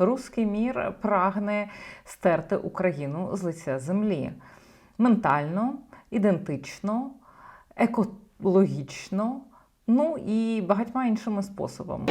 руський мір прагне стерти Україну з лиця землі ментально, ідентично, екологічно, ну і багатьма іншими способами.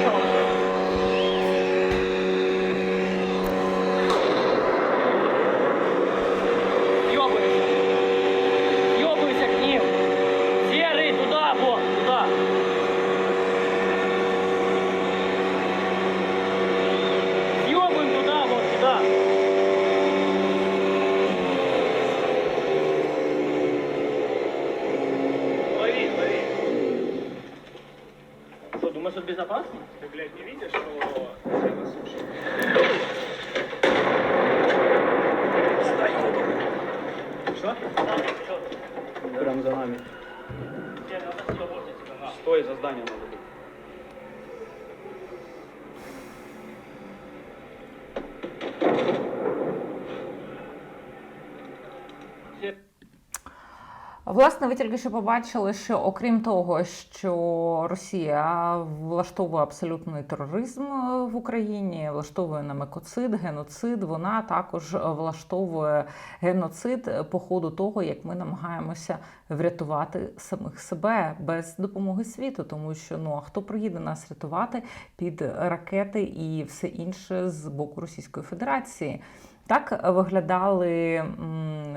Власне, ви тільки що побачили, що окрім того, що Росія влаштовує абсолютний тероризм в Україні, влаштовує нам екоцид, геноцид, вона також влаштовує геноцид по ходу того, як ми намагаємося врятувати самих себе без допомоги світу, тому що ну а хто приїде нас рятувати під ракети і все інше з боку Російської Федерації? Так виглядали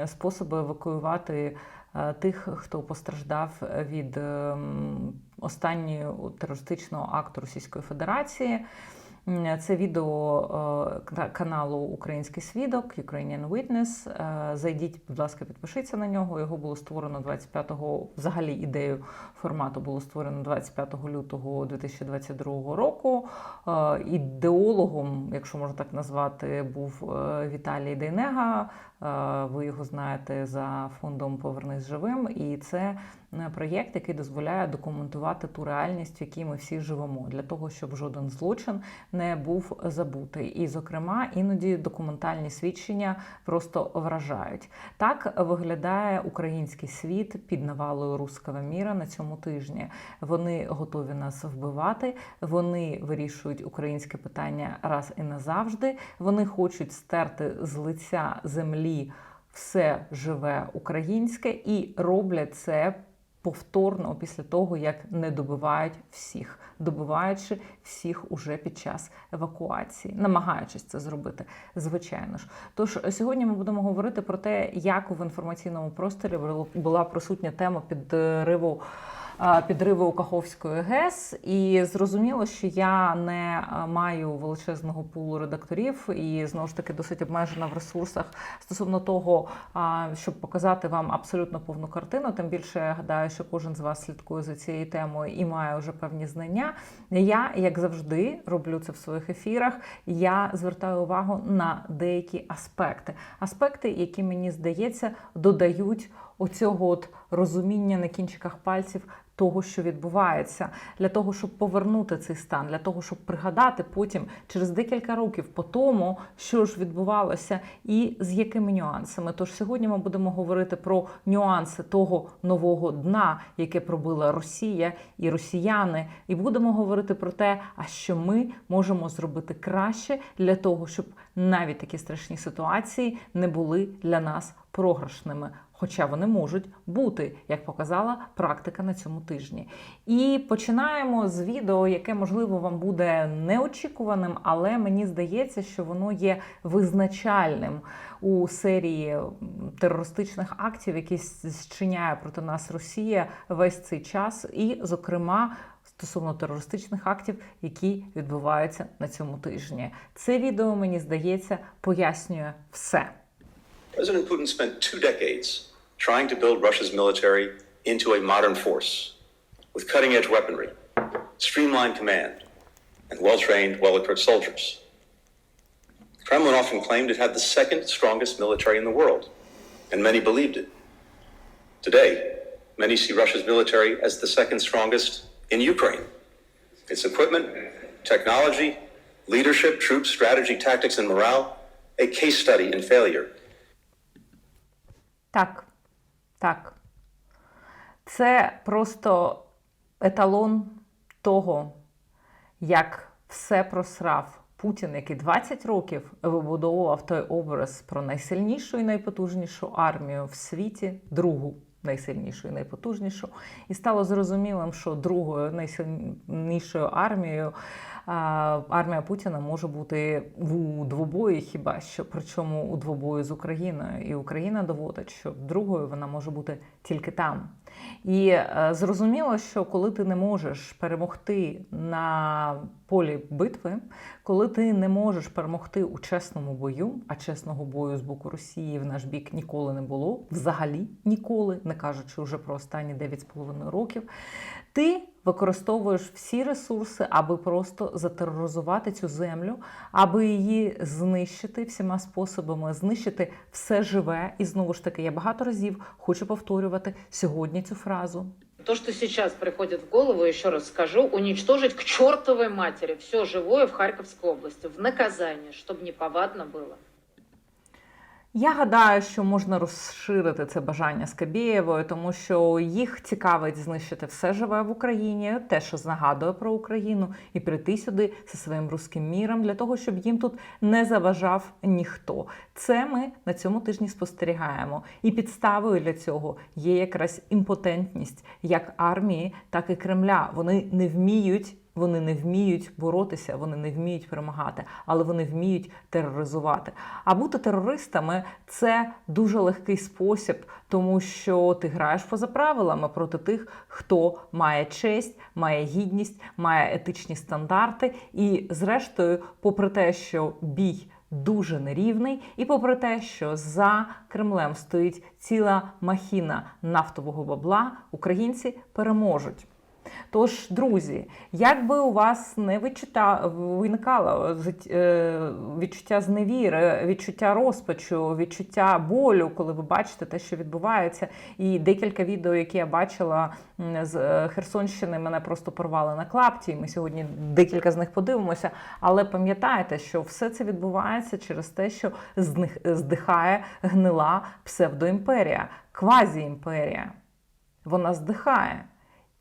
способи евакуювати е, тих, хто постраждав від ем, останнього терористичного акту Російської Федерації. Це відео е, каналу Український свідок Ukrainian Witness. Е, Зайдіть, будь ласка, підпишіться на нього. Його було створено 25-го, взагалі ідею формату було створено 25 лютого 2022 року. Е, Ідеологом, якщо можна так назвати, був е, Віталій Дейнега. Е, Ви його знаєте за фондом Повернись живим. І це е, проєкт, який дозволяє документувати ту реальність, в якій ми всі живемо, для того, щоб жоден злочин не був забутий. І, зокрема, іноді документальні свідчення просто вражають. Так виглядає український світ під навалою руского міра на цьому тижні. Вони готові нас вбивати, вони вирішують українське питання раз і назавжди. Вони хочуть стерти з лиця землі все живе українське і роблять це повторно після того, як не добивають всіх, добиваючи всіх уже під час евакуації, намагаючись це зробити, звичайно ж. Тож сьогодні ми будемо говорити про те, як в інформаційному просторі була присутня тема підриву. Підриву Каховської ГЕС, і зрозуміло, що я не маю величезного пулу редакторів і знову ж таки досить обмежена в ресурсах стосовно того, щоб показати вам абсолютно повну картину. Тим більше я гадаю, що кожен з вас слідкує за цією темою і має вже певні знання. Я, як завжди, роблю це в своїх ефірах. Я звертаю увагу на деякі аспекти, аспекти, які мені здається, додають оцього от розуміння на кінчиках пальців того, що відбувається, для того, щоб повернути цей стан, для того, щоб пригадати потім через декілька років по тому, що ж відбувалося, і з якими нюансами. Тож сьогодні ми будемо говорити про нюанси того нового дна, яке пробила Росія і росіяни, і будемо говорити про те, а що ми можемо зробити краще для того, щоб навіть такі страшні ситуації не були для нас програшними. Хоча вони можуть бути, як показала практика на цьому тижні. І починаємо з відео, яке можливо вам буде неочікуваним, але мені здається, що воно є визначальним у серії терористичних актів, які зчиняє проти нас Росія весь цей час, і, зокрема. Стосовно терористичних актів, які відбуваються на цьому тижні, це відео мені здається пояснює все. President Putin spent two decades trying to build Russia's military into a modern force with cutting edge weaponry, streamlined command, and well trained, well equipped soldiers. The Kremlin often claimed it had the second strongest military in the world, and many believed it. Today, many see Russia's military as the second strongest in Ukraine. Its equipment, technology, leadership, troops, strategy, tactics, and morale, a case study in failure. Так, так. Це просто еталон того, як все просрав Путін, який 20 років вибудовував той образ про найсильнішу і найпотужнішу армію в світі, другу найсильнішу і найпотужнішу, і стало зрозумілим, що другою найсильнішою армією армія Путіна може бути у двобої, хіба що причому у двобої з Україною. І Україна доводить, що другою вона може бути тільки там. І е, зрозуміло, що коли ти не можеш перемогти на полі битви, коли ти не можеш перемогти у чесному бою, а чесного бою з боку Росії в наш бік ніколи не було, взагалі ніколи, не кажучи вже про останні 9,5 років, ти використовуєш всі ресурси, аби просто затероризувати цю землю, аби її знищити всіма способами, знищити все живе. І знову ж таки, я багато разів хочу повторювати сьогодні цю фразу. То, что сейчас приходит в голову, еще раз скажу, уничтожить к чертовой матери все живое в Харьковской области в наказание, чтобы неповадно было. Я гадаю, що можна розширити це бажання Скабєєвої, тому що їх цікавить знищити все живе в Україні, те, що нагадує про Україну, і прийти сюди зі своїм руським міром для того, щоб їм тут не заважав ніхто. Це ми на цьому тижні спостерігаємо. І підставою для цього є якраз імпотентність як армії, так і Кремля. Вони не вміють. Вони не вміють боротися, вони не вміють перемагати, але вони вміють тероризувати. А бути терористами це дуже легкий спосіб, тому що ти граєш поза правилами проти тих, хто має честь, має гідність, має етичні стандарти. І, зрештою, попри те, що бій дуже нерівний, і попри те, що за Кремлем стоїть ціла махіна нафтового бабла, українці переможуть. Тож, друзі, як би у вас не виникало е, відчуття зневіри, відчуття розпачу, відчуття болю, коли ви бачите те, що відбувається, і декілька відео, які я бачила з е, Херсонщини, мене просто порвали на клапті. і Ми сьогодні декілька з них подивимося. Але пам'ятайте, що все це відбувається через те, що здихає гнила псевдоімперія, квазіімперія. Вона здихає.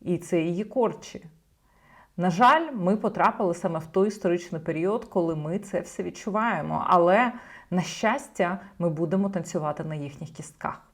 І це її корчі. На жаль, ми потрапили саме в той історичний період, коли ми це все відчуваємо. Але, на щастя, ми будемо танцювати на їхніх кістках.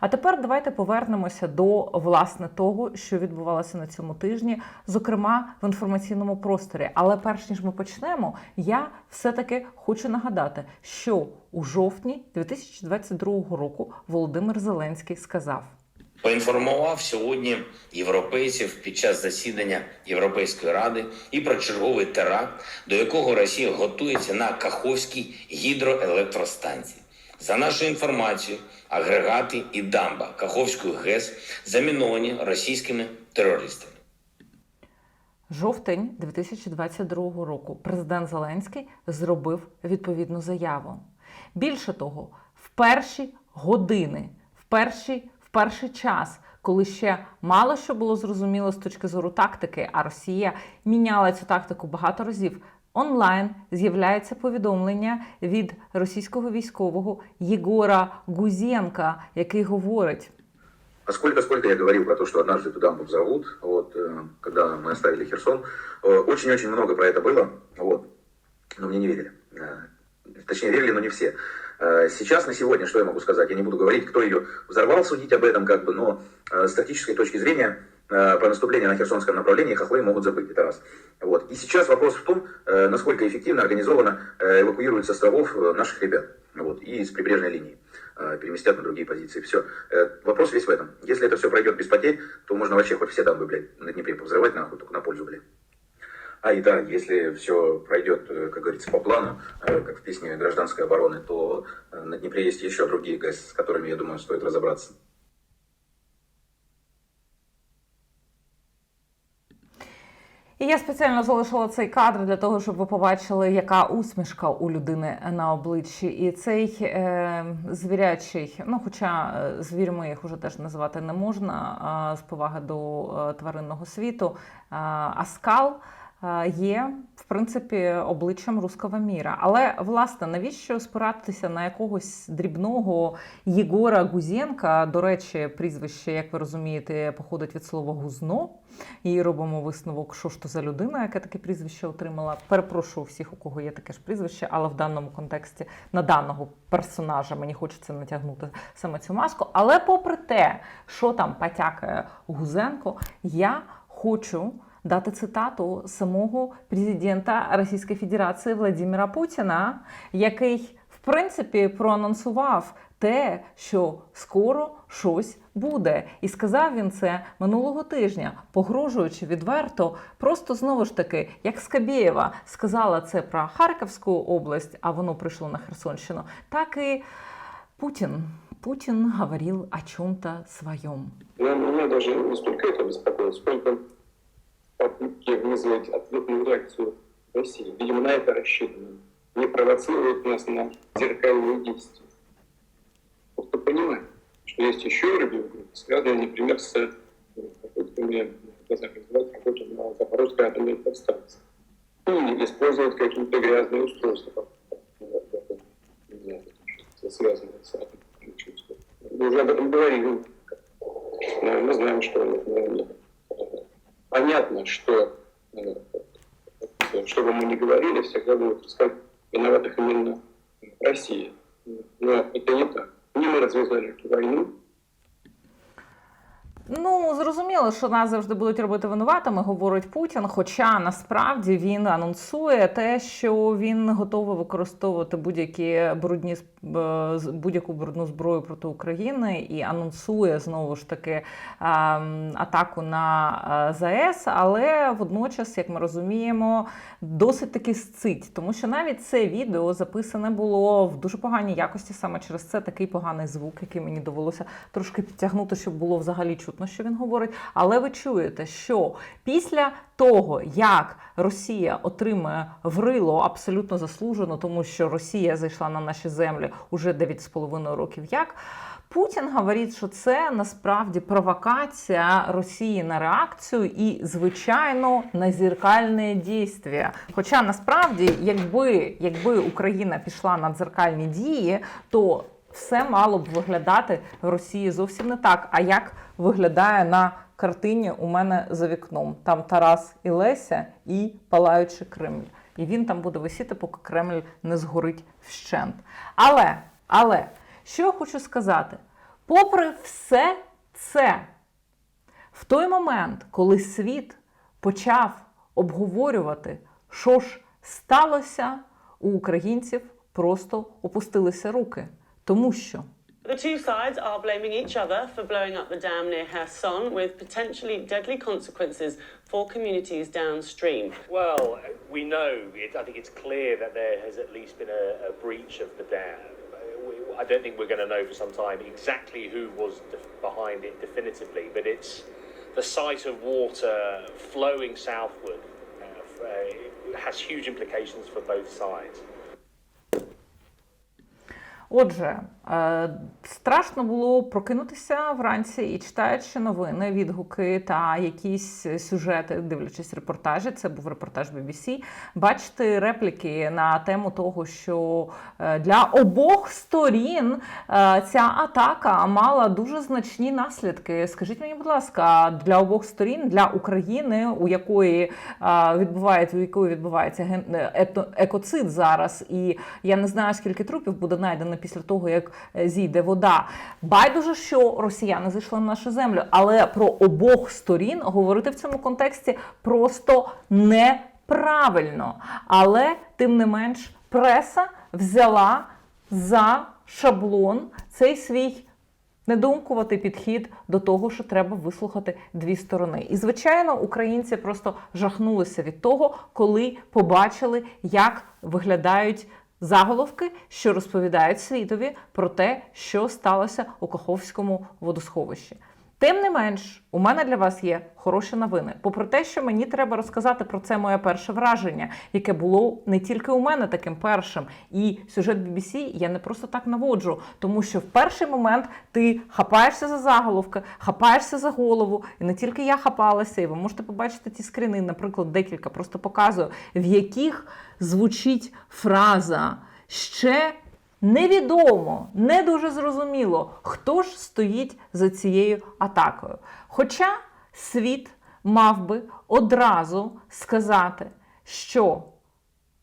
А тепер давайте повернемося до власне того, що відбувалося на цьому тижні, зокрема в інформаційному просторі. Але перш ніж ми почнемо, я все-таки хочу нагадати, що у жовтні 2022 року Володимир Зеленський сказав. Поінформував сьогодні європейців під час засідання Європейської ради і про черговий теракт, до якого Росія готується на Каховській гідроелектростанції. За нашою інформацією, агрегати і дамба Каховської ГЕС заміновані російськими терористами. Жовтень 2022 року президент Зеленський зробив відповідну заяву. Більше того, в перші години, в перші, в перший час, коли ще мало що було зрозуміло з точки зору тактики, а Росія міняла цю тактику багато разів. Онлайн з'являється повідомлення від російського військового Єгора Гузєнка, який говорить: А сколько, сколько я говорил про то, что однажды туда дамбу взорвут, вот, э, когда мы оставили Херсон, э, очень-очень много про это было, вот, но мне не верили. Э, Точнее, верили, но не все. Э, Сейчас, на сегодня, что я могу сказать? Я не буду говорить, кто ее взорвал, судить об этом, как бы, но э, с тактической точки зрения э, про наступление на Херсонском направлении хохлы могут забыть, это раз. Вот. И сейчас вопрос в том, насколько эффективно, организованно эвакуируют с островов наших ребят, вот, и с прибрежной линии переместят на другие позиции. Все. Вопрос весь в этом. Если это все пройдет без потерь, то можно вообще хоть все дамбы, блядь, на Днепре повзрывать нахуй, только на пользу, блядь. А, и да, если все пройдет, э, как говорится, по плану, э, как в песне гражданской обороны, то э, на Днепре есть еще другие ГЭС, с которыми, я думаю, стоит разобраться. І я спеціально залишила цей кадр для того, щоб ви побачили, яка усмішка у людини на обличчі. І цей е, звірячий, ну хоча е, звірями їх уже теж називати не можна, а, з поваги до е, тваринного світу, е, Аскал. е, є в принципі обличчям руского міра. Але власне, навіщо спиратися на якогось дрібного Єгора Гузєнка? До речі, прізвище, як ви розумієте, походить від слова гузно. І робимо висновок, що ж то за людина, яке таке прізвище отримала. Перепрошую всіх, у кого є таке ж прізвище, але в даному контексті на даного персонажа мені хочеться натягнути саме цю маску. Але попри те, що там потякає Гузенко, я хочу дати цитату самого президента Російської Федерації Владимира Путіна, який в принципі проанонсував те, що скоро щось буде. І сказав він це минулого тижня, погрожуючи відверто, просто знову ж таки, як Скабєєва сказала це про Харківську область, а воно прийшло на Херсонщину, так і Путін. Путін говорив о чому-то своєму. Меня даже не столько это беспокоит, сколько попытки вызвать ответную реакцию России. Видимо, на это рассчитано. Не провоцировать нас на зеркальные действия. Просто понимаем, что есть еще регионы, связанные, например, с попытками назовем, развивать работу на Запорожской атомной подстанции. Или использовать какие-то грязные устройства, связанные с чувством. Мы уже об этом говорили. Мы знаем, что понятно, что э, что бы мы ни говорили, всегда будут искать виноватых именно Россия. Но это не так. Не мы развязали эту войну, Ну, зрозуміло, що нас завжди будуть робити винуватими, говорить Путін. Хоча насправді він анонсує те, що він готовий використовувати будь-які брудні е, будь-яку брудну зброю проти України і анонсує знову ж таки ем, атаку на е, ЗАЕС, але водночас, як ми розуміємо, досить таки сцить, тому що навіть це відео записане було в дуже поганій якості, саме через це такий поганий звук, який мені довелося трошки підтягнути, щоб було взагалі чутно, що він говорить. Але ви чуєте, що після того, як Росія отримує врило абсолютно заслужено, тому що Росія зайшла на наші землі уже 9,5 років як. Путін говорить, що це насправді провокація Росії на реакцію і, звичайно, на зеркальне дійство. Хоча насправді, якби, якби Україна пішла на дзеркальні дії, то все мало б виглядати в Росії зовсім не так. А як виглядає на картині у мене за вікном? Там Тарас і Леся і палаючий Кремль. І він там буде висіти, поки Кремль не згорить вщент. Але, але, що я хочу сказати? Попри все це, в той момент, коли світ почав обговорювати, що ж сталося, у українців просто опустилися руки. Тому що The two sides are blaming each other for blowing up the dam near Kherson with potentially deadly consequences for communities downstream. Well, we know, it, I think it's clear that there has at least been a, a breach of the dam. Uh, we, I don't think we're going to know for some time exactly who was def- behind it definitively, but it's the sight of water flowing southward uh, f- uh, has huge implications for both sides. Отже, страшно було прокинутися вранці і читаючи новини, відгуки та якісь сюжети, дивлячись репортажі. Це був репортаж BBC, бачити репліки на тему того, що е, для обох сторін е, ця атака мала дуже значні наслідки. Скажіть мені, будь ласка, для обох сторін, для України, у якої е, відбувається, у якої відбувається е, екоцид зараз, і я не знаю, скільки трупів буде знайдено після того, як е, зійде вода. Байдуже, що росіяни зайшли на нашу землю, але про обох сторін говорити в цьому контексті просто неправильно. Але тим не менш, преса взяла за шаблон цей свій недоумкуватий підхід до того, що треба вислухати дві сторони. І, звичайно, українці просто жахнулися від того, коли побачили, як виглядають заголовки, що розповідають світові про те, що сталося у Каховському водосховищі. Тим не менш, у мене для вас є хороші новини. Попри те, що мені треба розказати про це моє перше враження, яке було не тільки у мене таким першим. І сюжет BBC я не просто так наводжу, тому що в перший момент ти хапаєшся за заголовки, хапаєшся за голову, і не тільки я хапалася, і ви можете побачити ті скріни, наприклад, декілька просто показую, в яких звучить фраза ще Невідомо, не дуже зрозуміло, хто ж стоїть за цією атакою. Хоча світ мав би одразу сказати, що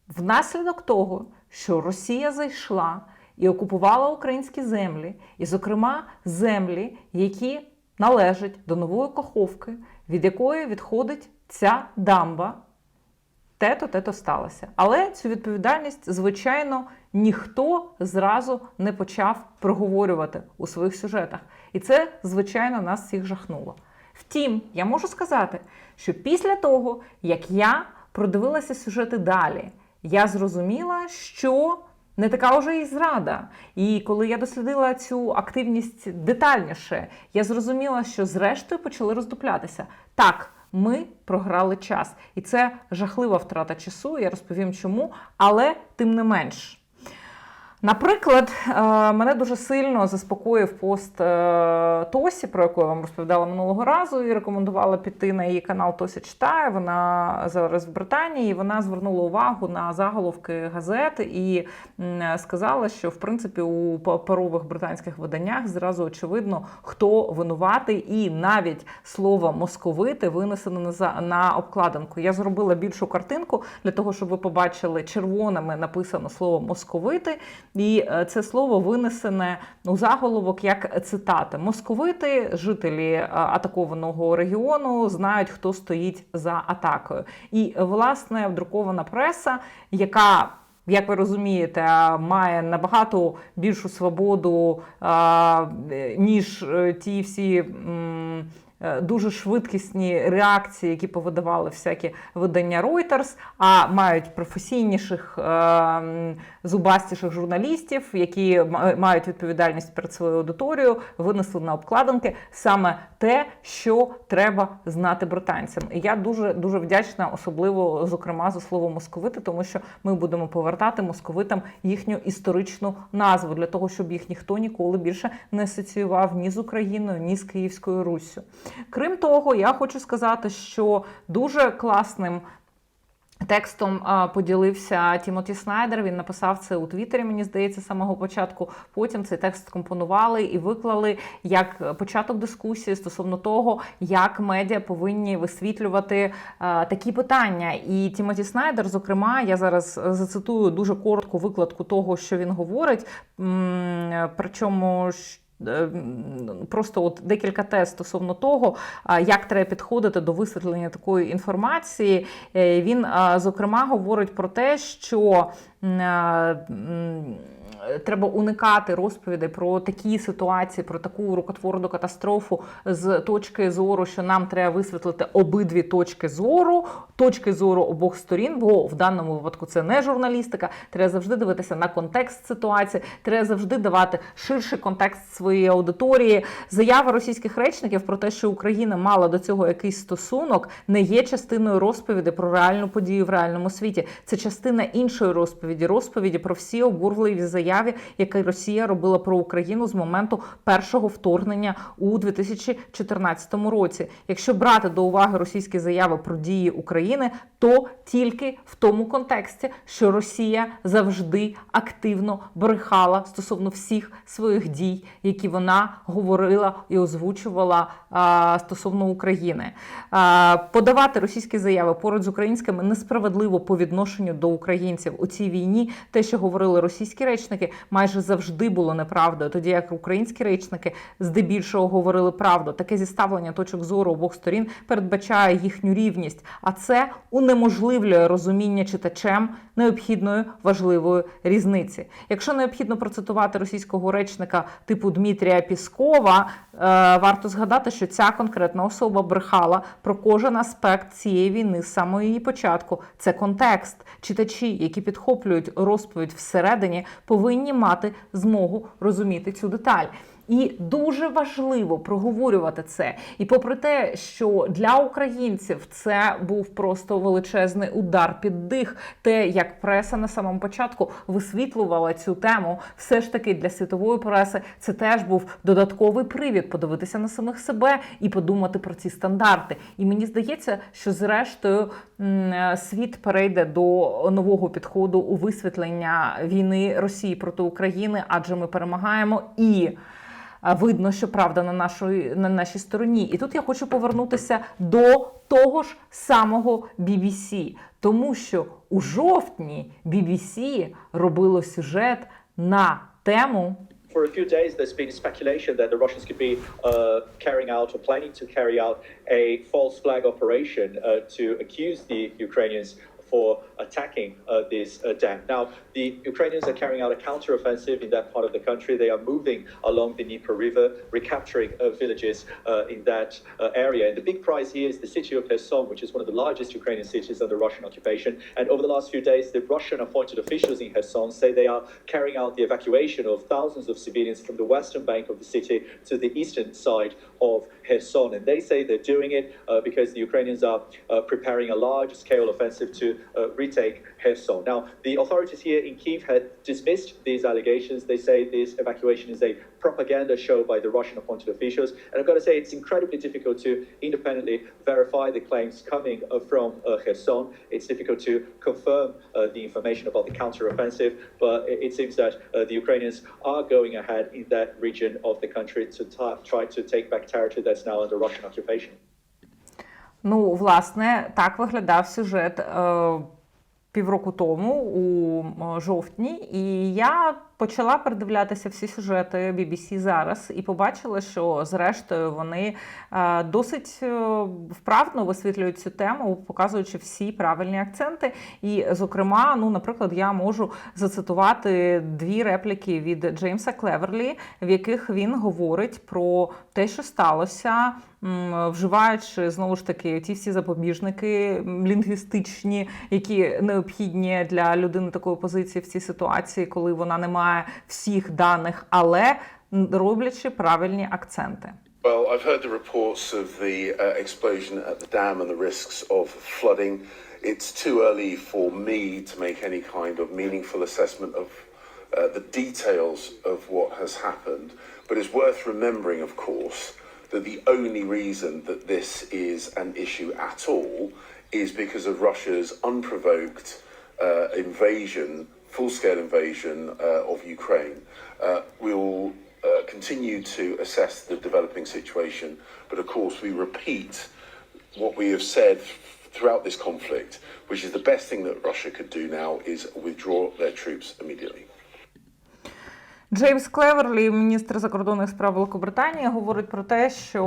внаслідок того, що Росія зайшла і окупувала українські землі, і, зокрема, землі, які належать до нової Каховки, від якої відходить ця дамба, те-то, те-то сталося. Але цю відповідальність, звичайно, ніхто зразу не почав проговорювати у своїх сюжетах. І це, звичайно, нас всіх жахнуло. Втім, я можу сказати, що після того, як я продивилася сюжети далі, я зрозуміла, що не така вже і зрада. І коли я дослідила цю активність детальніше, я зрозуміла, що зрештою почали роздуплятися. Так, ми програли час. І це жахлива втрата часу. Я розповім чому, але тим не менш. Наприклад, е, мене дуже сильно заспокоїв пост е, Тосі, про яку я вам розповідала минулого разу, і рекомендувала піти на її канал Тося читає. Вона зараз в Британії. і Вона звернула увагу на заголовки газет і сказала, що в принципі у паперових британських виданнях зразу очевидно, хто винуватий, і навіть слово московити винесено на обкладинку. Я зробила більшу картинку для того, щоб ви побачили червоними написано слово московити. І е, це слово винесене у заголовок як цитата. Московити, жителі е, атакованого регіону, знають, хто стоїть за атакою. І власне друкована преса, яка як ви розумієте, має набагато більшу свободу, е, ніж ті всі дуже швидкісні реакції, які повидавали всякі видання Reuters, а мають професійніших, е, зубастіших журналістів, які мають відповідальність перед своєю аудиторією, винесли на обкладинки саме те, що треба знати британцям. І я дуже дуже вдячна, особливо зокрема за слово московити, тому що ми будемо повертати московитам їхню історичну назву для того, щоб їх ніхто ніколи більше не асоціював ні з Україною, ні з Київською Руссю. Крім того, я хочу сказати, що дуже класним. Текстом поділився Тімоті Снайдер. Він написав це у Твіттері, мені здається, з самого початку. Потім цей текст компонували і виклали як початок дискусії стосовно того, як медіа повинні висвітлювати такі питання. І Тімоті Снайдер, зокрема, я зараз зацитую дуже коротку викладку того, що він говорить. Причому просто от декілька тез стосовно того, як треба підходити до висвітлення такої інформації. Е, Він, зокрема, говорить про те, що треба уникати розповідей про такі ситуації, про таку рукотворну катастрофу з точки зору, що нам треба висвітлити обидві точки зору, точки зору обох сторін, бо в даному випадку це не журналістика. Треба завжди дивитися на контекст ситуації, треба завжди давати ширший контекст своєї аудиторії. Заява російських речників про те, що Україна мала до цього якийсь стосунок, не є частиною розповіді про реальну подію в реальному світі. Це частина іншої розповіді, розповіді про всі обурливі заяви, які Росія робила про Україну з моменту першого вторгнення у 2014 році. Якщо брати до уваги російські заяви про дії України, то тільки в тому контексті, що Росія завжди активно брехала стосовно всіх своїх дій, які вона говорила і озвучувала а, стосовно України. А, подавати російські заяви поруч з українськими несправедливо по відношенню до українців у цій війні. Те, що говорили російські речники, майже завжди було неправдою, тоді як українські речники здебільшого говорили правду. Таке зіставлення точок зору обох сторін передбачає їхню рівність, а це унеможливлює розуміння читачем необхідної важливої різниці. Якщо необхідно процитувати російського речника типу Дмитрія Піскова, е, варто згадати, що ця конкретна особа брехала про кожен аспект цієї війни з самого її початку. Це контекст. Читачі, які підхоплюють розповідь всередині, повинні мати змогу розуміти цю деталь. І дуже важливо проговорювати це. І попри те, що для українців це був просто величезний удар під дих, те, як преса на самому початку висвітлювала цю тему, все ж таки для світової преси це теж був додатковий привід подивитися на самих себе і подумати про ці стандарти. І мені здається, що зрештою світ перейде до нового підходу у висвітлення війни Росії проти України, адже ми перемагаємо і. Видно, що правда на нашої на нашій стороні, і тут я хочу повернутися до того ж самого BBC, тому що у жовтні BBC робило сюжет на тему For a few days, there's been speculation that the Russians could be uh, carrying out or planning to carry out a false flag operation uh, to accuse the Ukrainians for attacking uh, this uh, dam. Now, the Ukrainians are carrying out a counteroffensive in that part of the country. They are moving along the Dnieper River, recapturing uh, villages uh, in that uh, area. And the big prize here is the city of Kherson, which is one of the largest Ukrainian cities under Russian occupation. And over the last few days, the Russian appointed officials in Kherson say they are carrying out the evacuation of thousands of civilians from the western bank of the city to the eastern side of Kherson. And they say they're doing it uh, because the Ukrainians are preparing a large scale offensive to uh, retake Kherson. Now, the authorities here in Kiev had dismissed these allegations. They say this evacuation is a propaganda show by the Russian appointed officials. And I've got to say, it's incredibly difficult to independently verify the claims coming uh, from uh, Kherson. It's difficult to confirm uh, the information about the counteroffensive, but it, seems that uh, the Ukrainians are going ahead in that region of the country to ta- try to take back territory that's now under Russian occupation. Ну, власне, так виглядав сюжет е, півроку тому, у жовтні, і я почала передивлятися всі сюжети BBC зараз і побачила, що зрештою вони е, досить е, вправно висвітлюють цю тему, показуючи всі правильні акценти. І, зокрема, ну, наприклад, я можу зацитувати дві репліки від Джеймса Клеверлі, в яких він говорить про те, що сталося, вживаючи знову ж таки ті всі запобіжники лінгвістичні, які необхідні для людини такої позиції в цій ситуації, коли вона не має всіх даних, але м, роблячи правильні акценти. Well, I've heard the reports of the uh, explosion at the dam and the risks of flooding. It's too early for me to make any kind of meaningful assessment of uh, the details of what has happened. But it's worth remembering, of course, that the only reason that this is an issue at all is because of Russia's unprovoked uh, invasion, full scale invasion uh, of Ukraine. Uh, we will uh, continue to assess the developing situation, but of course, we repeat what we have said throughout this conflict, which is the best thing that Russia could do now is withdraw their troops immediately. Джеймс Клеверлі, міністр закордонних справ Великобританії, говорить про те, що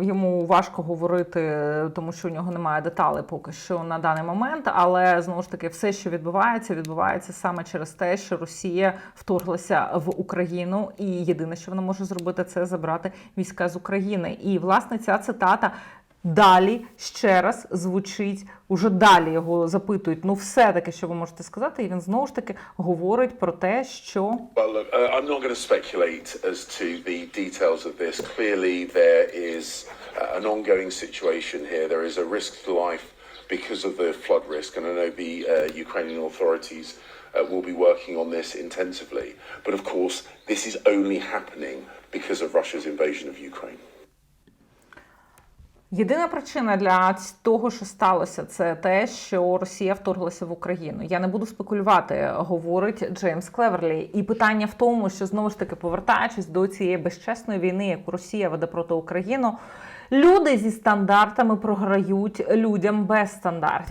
е, йому важко говорити, тому що у нього немає деталей поки що на даний момент. Але знову ж таки, все, що відбувається, відбувається саме через те, що Росія вторглася в Україну, і єдине, що вона може зробити, це забрати війська з України. І власне ця цитата. Далі ще раз звучить, уже далі його запитують. Ну, все таки, що ви можете сказати, і він знову ж таки говорить про те, що Well, look, uh, I'm not going to speculate as to the details of this. Clearly, there is uh, an ongoing situation here. There is a risk to life because of the flood risk, and I know the uh, Ukrainian authorities uh, will be working on this intensively. But of course, this is only happening because of Russia's invasion of Ukraine. Єдина причина для того, що сталося, це те, що Росія вторглася в Україну. Я не буду спекулювати, говорить Джеймс Клеверлі. І питання в тому, що знову ж таки повертаючись до цієї безчесної війни, яку Росія веде проти України, люди зі стандартами програють людям без стандартів.